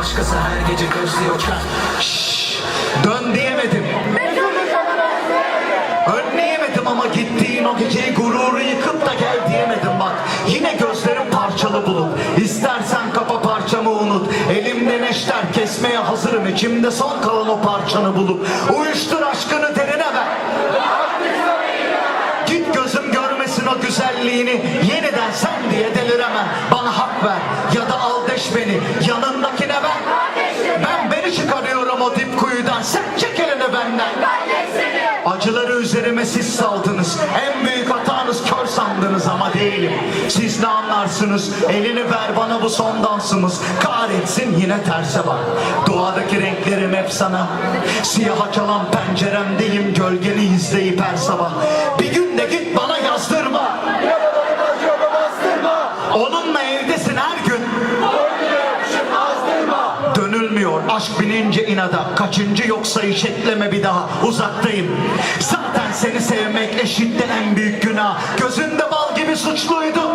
başkası her gece gözlüyorken. Şşş dön diyemedim. Önleyemedim ama gittiğin o geceyi gururu yıkıp da gel diyemedim. Bak Yine gözlerim parçalı bulut. İstersen kapa parçamı unut. Elimde neşter kesmeye hazırım. İçimde son kalan o parçanı bulup. Uyuştur aşkını derine ver. Git gözüm görmesin o güzelliğini. Yeniden sen diye deliremem Bana hak ver ya da al deş beni. Beni o dip kuyudan Sen çek elini benden. Acıları üzerime siz saldınız. En büyük hatanız kör sandınız ama değilim. Siz ne anlarsınız? Elini ver bana bu son dansımız. Kahretsin yine terse bak. Doğadaki renklerim hep sana. Siyaha çalan penceremdeyim Gölgeni izleyip her sabah. Bir gün de git bana yazdırma Dönülmüyor aşk binince inada Kaçıncı yoksa iş ekleme bir daha. Uzaktayım. Zaten seni sevmek eşitte en büyük günah. Gözünde bal gibi suçluydum